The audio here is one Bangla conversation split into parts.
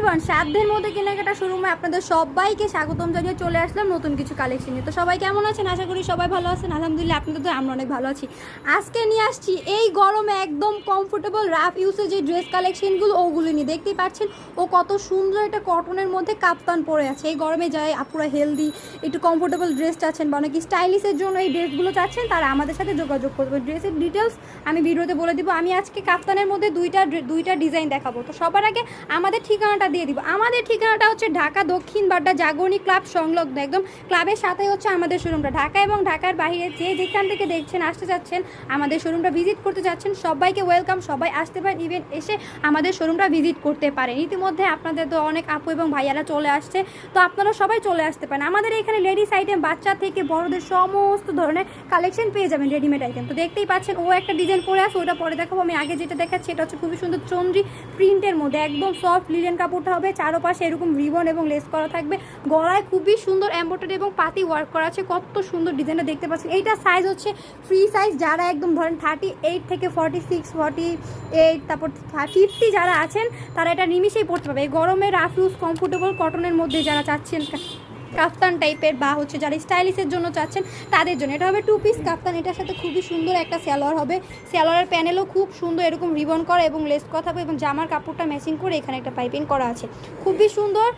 এভরিওয়ান সাধ্যের মধ্যে কেনাকাটা শোরুমে আপনাদের সবাইকে স্বাগতম জানিয়ে চলে আসলাম নতুন কিছু কালেকশন নিয়ে। তো সবাই কেমন আছেন? আশা করি সবাই ভালো আছেন। আলহামদুলিল্লাহ, আপনাদের তো আমরা অনেক ভালো আছি। আজকে নিয়ে আসছি এই গরমে একদম কমফোর্টেবল রাফ ইউসের যে ড্রেস কালেকশনগুলো ওগুলো নিয়ে। দেখতেই পাচ্ছেন, ও কত সুন্দর একটা কটনের মধ্যে কাপ্তান পরে আছে। এই গরমে যায় আপুরা হেলদি একটু কমফোর্টেবল ড্রেস চাচ্ছেন বা অনেক স্টাইলিশের জন্য এই ড্রেসগুলো চাচ্ছেন, তারা আমাদের সাথে যোগাযোগ করবে। ড্রেসের ডিটেলস আমি ভিডিওতে বলে দিব। আমি আজকে কাপ্তানের মধ্যে দুইটা দুইটা ডিজাইন দেখাবো। তো সবার আগে আমাদের ঠিকানাটা দিয়ে দিব। আমাদের ঠিকানাটা হচ্ছে ঢাকা দক্ষিণ বাড্ডা জাগরণী ক্লাব সংলগ্ন। একদম ক্লাবের সাথে হচ্ছে আমাদের শোরুমটা। ঢাকা এবং ঢাকার বাইরে যে যেখান থেকে দেখছেন, আসতে যাচ্ছেন আমাদের শোরুমটা ভিজিট করতে যাচ্ছেন সবাইকে ওয়েলকাম। সবাই আসতে পারেন ইভেন এসে আমাদের শোরুমটা ভিজিট করতে পারেন। ইতিমধ্যে আপনাদের তো অনেক আপু এবং ভাইয়ারা চলে আসছে, তো আপনারা সবাই চলে আসতে পারেন। আমাদের এখানে লেডিস আইটেম বাচ্চা থেকে বড়দের সমস্ত ধরনের কালেকশন পেয়ে যাবেন রেডিমেড আইটেম তো দেখতেই পাচ্ছেন, ও একটা ডিজাইন পরে আছে, ওটা পরে দেখাবো। আমি আগে যেটা দেখাচ্ছি, এটা হচ্ছে খুবই সুন্দর চন্দ্রী প্রিন্টের মধ্যে, একদম সফট লিলেন কাপড়টা হবে, চারোপাশে এরকম রিবন এবং লেস করা থাকবে। গলায় খুবই সুন্দর এম্ব্রয়ডারি এবং পাতি ওয়ার্ক করা আছে, কত সুন্দর ডিজাইনটা দেখতে পাচ্ছেন এইটা সাইজ হচ্ছে ফ্রি সাইজ যারা একদম ধরেন থার্টি এইট থেকে ফর্টি সিক্স ফর্টি এইট তারপর ফিফটি যারা আছেন, তারা এটা নিমিশেই পড়তে পারবে। এই গরমে রাফ ইউজ কমফোর্টেবল কটনের মধ্যে যারা চাচ্ছেন কাফতান টাইপের বা হচ্ছে যারা স্টাইলিশের জন্য চাচ্ছেন তাদের জন্য। এটা হবে টু পিস কাফতান, এটার সাথে খুবই সুন্দর একটা স্যালোয়ার হবে। স্যালোয়ারের প্যানেলও খুব সুন্দর এরকম রিবন করা এবং লেস করা থাকবে এবং জামার কাপড়টা ম্যাচিং করে এখানে একটা পাইপিং করা আছে। খুবই সুন্দর,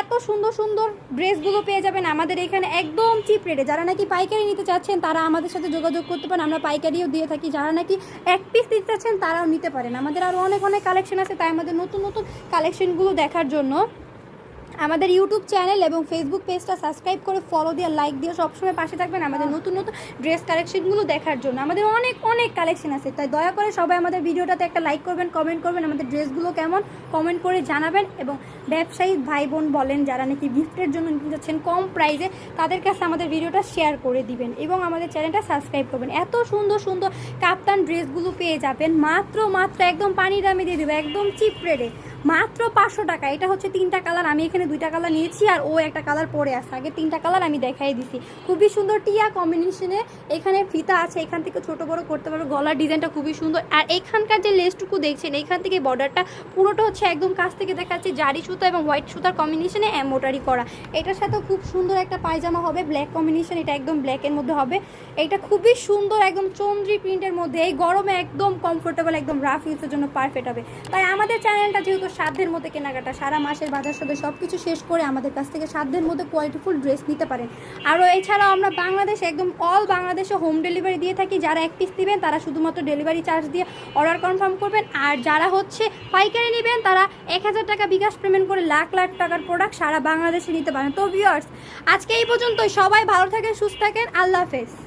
এত সুন্দর সুন্দর ড্রেসগুলো পেয়ে যাবেন আমাদের এখানে একদম চিপ রেটে যারা নাকি পাইকারি নিতে চাচ্ছেন, তারা আমাদের সাথে যোগাযোগ করতে পারেন। আমরা পাইকারিও দিয়ে থাকি। যারা নাকি এক পিস নিতে চাচ্ছেন, তারাও নিতে পারেন। আমাদের আরও অনেক অনেক কালেকশন আছে, তাই আমাদের নতুন নতুন কালেকশনগুলো দেখার জন্য আমাদের ইউটিউব চ্যানেল এবং ফেসবুক পেজটা সাবস্ক্রাইব করে ফলো দিয়ে লাইক দিয়ে সবসময় পাশে থাকবেন আমাদের নতুন নতুন ড্রেস কালেকশনগুলো দেখার জন্য। আমাদের অনেক অনেক কালেকশন আছে, তাই দয়া করে সবাই আমাদের ভিডিওটাতে একটা লাইক করবেন কমেন্ট করবেন, আমাদের ড্রেসগুলো কেমন কমেন্ট করে জানাবেন এবং ব্যবসায়ী ভাই বোন বলেন, যারা নাকি গিফটের জন্য নিতে যাচ্ছেন কম প্রাইসে তাদের কাছে আমাদের ভিডিওটা শেয়ার করে দিবেন এবং আমাদের চ্যানেলটা সাবস্ক্রাইব করবেন। এত সুন্দর সুন্দর কাপ্তান ড্রেসগুলো পেয়ে যাবেন, মাত্র মাত্র একদম পানি দামে দিয়ে দেবে, একদম চিপ রেটে মাত্র পাঁচশো টাকা। এটা হচ্ছে তিনটা কালার। আমি এখানে দুইটা কালার নিয়েছি আর ও একটা কালার পরে আসছে আগে তিনটা কালার আমি দেখাই দিছি। খুবই সুন্দর টিয়া কম্বিনেশনে এখানে ফিতা আছে। এখান থেকে ছোট বড় করতে পারবে। গলার ডিজাইনটা খুবই সুন্দর। আর এখানকার যে লেসটুকু দেখছেন, এখান থেকে বর্ডারটা পুরোটা হচ্ছে একদম কাছ থেকে দেখাচ্ছে জারি সুতা এবং হোয়াইট সুতার কম্বিনেশনে এম্বোটারি করা। এটার সাথেও খুব সুন্দর একটা পায়জামা হবে। ব্ল্যাক কম্বিনেশন এটা একদম ব্ল্যাকের মধ্যে হবে। এটা খুবই সুন্দর একদম চন্দ্রি প্রিন্টের মধ্যে। এই গরমে একদম কমফোর্টেবল একদম রাফ ইউজের জন্য পারফেক্ট হবে। তাই আমাদের চ্যানেলটা যেহেতু সাধ্যের মধ্যে কেনাকাটা, সারা মাসের বাজার সাথে সব কিছু শেষ করে আমাদের কাছ থেকে সাধ্যের মধ্যে কোয়ালিটিফুল ড্রেস নিতে পারেন। আরও এছাড়াও আমরা বাংলাদেশে একদম অল বাংলাদেশে হোম ডেলিভারি দিয়ে থাকি। যারা এক পিস দিবেন তারা শুধুমাত্র ডেলিভারি চার্জ দিয়ে অর্ডার কনফার্ম করবেন। আর যারা হচ্ছে পাইকারি নেবেন, তারা এক হাজার টাকা বিকাশ পেমেন্ট করে লাখ লাখ টাকার প্রোডাক্ট সারা বাংলাদেশে নিতে পারেন। তো ভিউয়ার্স আজকে এই পর্যন্তই। সবাই ভালো থাকেন, সুস্থ থাকেন। আল্লাহ হাফেজ।